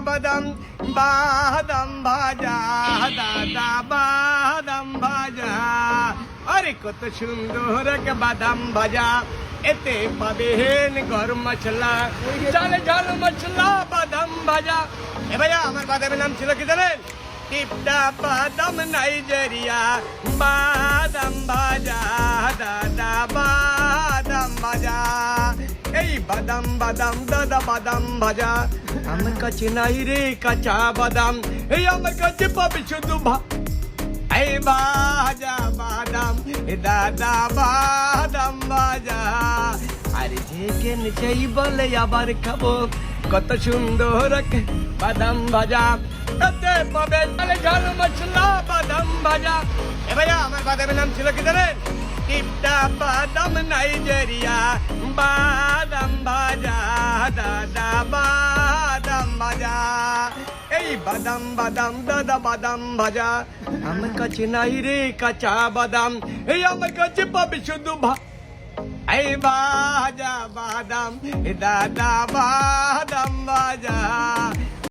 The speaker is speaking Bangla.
বাদাম বাদাম ভাজা দাদা বাদাম ভাজা আরে কত সুন্দর এক বাদাম ভাজা এতে পাবেন গরম মশলা চাল ঝাল মশলা বাদাম ভাজা এ ভাইয়া আমার বাদামের নাম ছিল কি জানেন টিপটা বাদাম নাইজেরিয়া বাদাম এই বাদাম বাদাম, দাদা বাদাম ভাজা। আমার কাছে নাই রে কাঁচা বাদাম। এই আমার কাছে পাবে শুধু এই বাজা বাদাম দাদা বাদাম বাজা আরে যেখানে সেই বলে আবার খাব, কত সুন্দর বাদাম ভাজা। তাতে পাবে তাহলে ঝাল মশলা বাদাম ভাজা। এ ভাইয়া, আমার বাদামের নাম ছিল কি জানেন? টিপটা বাদাম নাইজেরিয়া। বাদাম ভাজা দাদা বাদাম ভাজা এই বাদাম বাদাম দাদা বাদাম ভাজা আমার কাছে নাই রে কাঁচা বাদাম এই আমার কাছে পাবে শুধু ভা এই বাজা বাদাম এ দাদা বাদাম বাজা